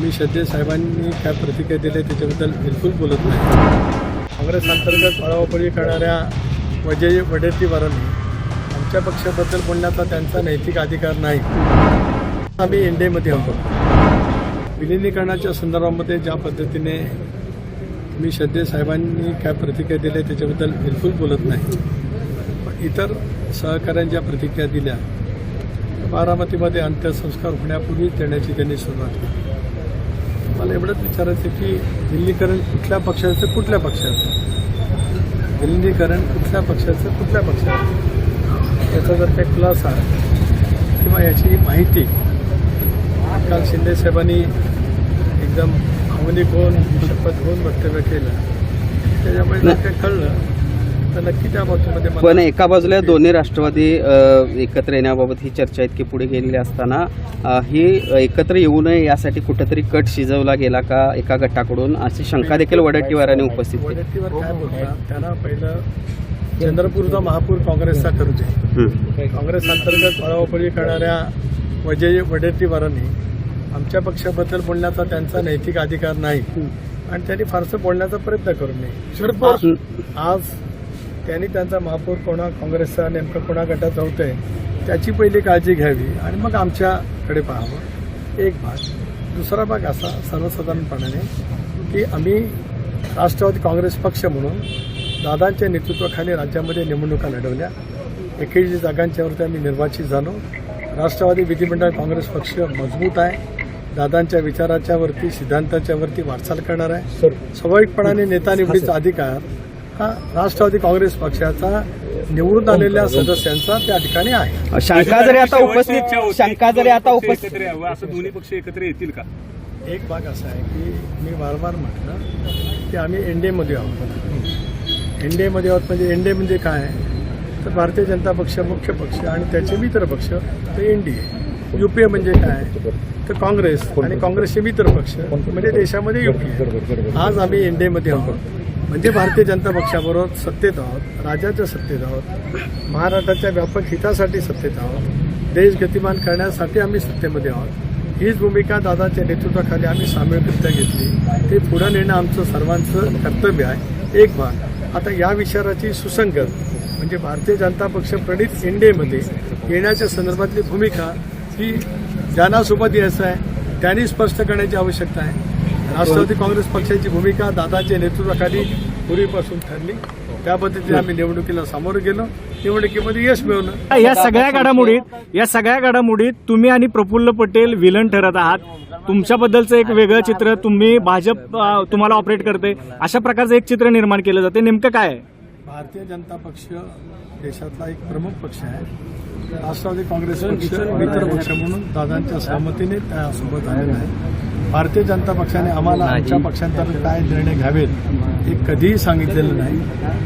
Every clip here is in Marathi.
मी श्रद्धे साहेबांनी काय प्रतिक्रिया दिल्या त्याच्याबद्दल बिलकुल बोलत नाही. काँग्रेस अंतर्गत पळावपळी करणाऱ्या वजय वडेट्टीवारांनी आमच्या पक्षाबद्दल बोलण्याचा त्यांचा नैतिक अधिकार नाही. आम्ही एन डी एमध्ये आहोत. विलिनीकरणाच्या संदर्भामध्ये ज्या पद्धतीने मी श्रद्धे साहेबांनी काय प्रतिक्रिया दिल्या त्याच्याबद्दल बिलकुल बोलत नाही. पण इतर सहकाऱ्यांच्या प्रतिक्रिया दिल्या बारामतीमध्ये अंत्यसंस्कार होण्यापूर्वीच देण्याची त्यांनी सुरुवात केली. मला एवढंच विचारायचं की विलिनीकरण कुठल्या पक्षाचं कुठल्या पक्षाचं? विलिनीकरण कुठल्या पक्षाचं कुठल्या पक्षाचं? याचा जर काही खुलासा किंवा याची माहिती काल शिंदेसाहेबांनी एकदम भावनिक होऊन शपथ होऊन वक्तव्य केलं त्याच्यामुळे जर काही कळलं तर नक्की त्या बाबतीमध्ये पण एका बाजूला दोन्ही राष्ट्रवादी एकत्र येण्याबाबत ही चर्चा इतकी पुढे गेलेली असताना ही एकत्र येऊ नये यासाठी कुठेतरी कट शिजवला गेला का एका गटाकडून? अशी शंका देखील वडट्टीवारांनी उपस्थित केली. वडट्टीवर काय बोलतात? त्यांना पहिलं चंद्रपूरचा महापूर काँग्रेसचा करू दे. हं. काँग्रेस अंतर्गत पळावपळी करणाऱ्या वजय वडेट्टीवारांनी आमच्या पक्षाबद्दल बोलण्याचा त्यांचा नैतिक अधिकार नाही. आणि त्यांनी फारसं बोलण्याचा प्रयत्न करू नये. आज त्यांनी त्यांचा महापौर कोणा काँग्रेसचा नेमकं कोणा गटाचा होतंय त्याची पहिली काळजी घ्यावी आणि मग आमच्याकडे पाहावं. एक भाग. दुसरा भाग असा सर्वसाधारणपणाने की आम्ही राष्ट्रवादी काँग्रेस पक्ष म्हणून दादांच्या नेतृत्वाखाली राज्यामध्ये निवडणुका लढवल्या. एकेचाळीस जागांच्यावरती आम्ही निर्वाचित झालो. राष्ट्रवादी विधिमंडळ काँग्रेस पक्ष मजबूत आहे. दादांच्या विचाराच्या वरती सिद्धांताच्या वरती वाटचाल करणार आहे. स्वाभाविकपणाने नेता निवडीचा अधिकार हा राष्ट्रवादी काँग्रेस पक्षाचा निवडून आलेल्या सदस्यांचा त्या ठिकाणी आहे. शंका जरी आता उपस्थित शंका जरी आता उपस्थित असं दोन्ही पक्ष एकत्र येतील का? एक भाग असा आहे की मी वारंवार म्हटलं की आम्ही एनडीएमध्ये आहोत. एनडीएमध्ये आहोत म्हणजे एनडीए म्हणजे काय? तर भारतीय जनता पक्ष मुख्य पक्ष आणि त्याचे मित्र पक्ष तर एनडीए. युपीए म्हणजे काय? तर काँग्रेस आणि काँग्रेसचे मित्र पक्ष म्हणजे देशामध्ये युपीए. आज आम्ही एनडीएमध्ये आहोत. म्हणजे भारतीय जनता पक्षाबरोबर सत्तेत आहोत राज्याच्या सत्तेत आहोत महाराष्ट्राच्या व्यापक हितासाठी सत्तेत आहोत देश गतिमान करण्यासाठी आम्ही सत्तेमध्ये आहोत. हीच भूमिका दादाच्या नेतृत्वाखाली आम्ही सामूहिकरित्या घेतली. ते पुढे नेणं आमचं सर्वांचं कर्तव्य आहे. एक भाग आता या विचाराची सुसंगत म्हणजे भारतीय जनता पक्ष प्रणित एनडीएमध्ये येण्याच्या संदर्भातली भूमिका ही ज्यांना सोबत यायचं आहे त्यांनी स्पष्ट करण्याची आवश्यकता आहे. राष्ट्रवादी काँग्रेस पक्षाची भूमिका दादाच्या नेतृत्वाखाली पूर्वीपासून ठरली. त्या पद्धतीने आम्ही निवडणुकीला सामोरं गेलो. निवडणुकीमध्ये यश मिळवलं. या सगळ्या घडामोडीत या सगळ्या घडामोडीत तुम्ही आणि प्रफुल्ल पटेल विलन ठरत आहात. तुमच्याबद्दलचं एक वेगळं चित्र तुम्ही भाजप तुम्हाला ऑपरेट करते. अशा प्रकारचं एक चित्र निर्माण केलं जाते. नेमकं काय आहे? भारतीय जनता पक्ष देशातला एक प्रमुख पक्ष आहे. राष्ट्रवादी काँग्रेस पक्ष मित्र पक्ष म्हणून दादांच्या सहमतीने त्यासोबत आलेला आहे. भारतीय जनता पक्षाने आम्हाला आमच्या पक्षांतर्गत काय निर्णय घ्यावेत हे कधीही सांगितलेलं नाही.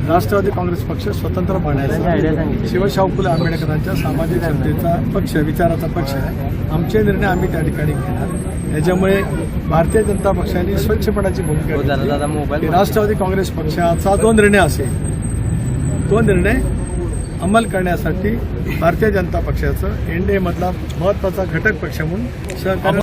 राष्ट्रवादी काँग्रेस पक्ष स्वतंत्र पाहण्याचा शिवशाहू फुले आंबेडकरांच्या सामाजिक जनतेचा पक्ष विचाराचा पक्ष आहे. आमचे निर्णय आम्ही त्या ठिकाणी घेणार. याच्यामुळे भारतीय जनता पक्षाने स्वच्छपणाची भूमिका की राष्ट्रवादी काँग्रेस पक्षाचा जो निर्णय असेल तो निर्णय अंमल करण्यासाठी भारतीय जनता पक्षाचं एनडीए मधला महत्त्वाचा घटक पक्ष म्हणून सहकार्य